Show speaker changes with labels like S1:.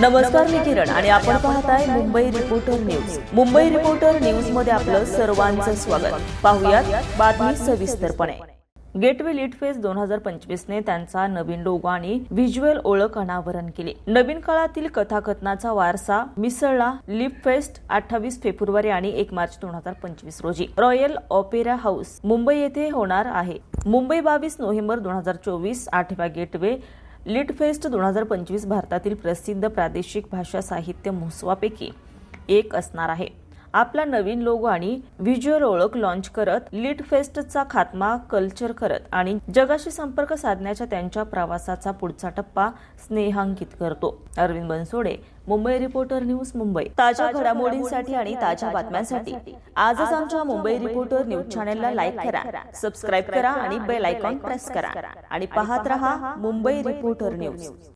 S1: नमस्कार मी किरण आणि आपण पाहताय Mumbai reporter news Mumbai reporter न्यूजमध्ये आपलं सर्वांचं स्वागत. पाहुयात बातमी सविस्तरपणे. गेटवे लिट फेस्ट दोन हजार पंचवीसने त्यांचा नवीन लोगो आणि व्हिज्युअल ओळख अनावरण केली. नवीन काळातील कथाकथनाचा वारसा मिसळला लिप फेस्ट अठ्ठावीस फेब्रुवारी आणि एक मार्च दोन हजार पंचवीस रोजी. रॉयल ऑपेरा हाऊस मुंबई येथे होणार आहे. मुंबई बावीस नोव्हेंबर दोन हजार चोवीस आठव्या गेटवे लिट फेस्ट दोन हजार पंचवीस भारतातील प्रसिद्ध प्रादेशिक भाषा साहित्य महोत्सवापैकी एक असणार आहे. आपला नवीन लोगो आणि व्हिज्युअल ओळख लॉन्च करत लिट फेस्टचा खात्मा कल्चर करत आणि जगाशी संपर्क साधण्याच्या त्यांच्या प्रवासाचा पुढचा टप्पा स्नेहांकित करतो. Arvind Bansode Mumbai reporter news Mumbai. ताज्या घडामोडींसाठी आणि ताज्या बातम्यांसाठी. आजच आमच्या मुंबई रिपोर्टर न्यूज चॅनलला लाईक करा सबस्क्राईब करा आणि बेल आयकॉन प्रेस करा. आणि पाहत रहा मुंबई रिपोर्टर न्यूज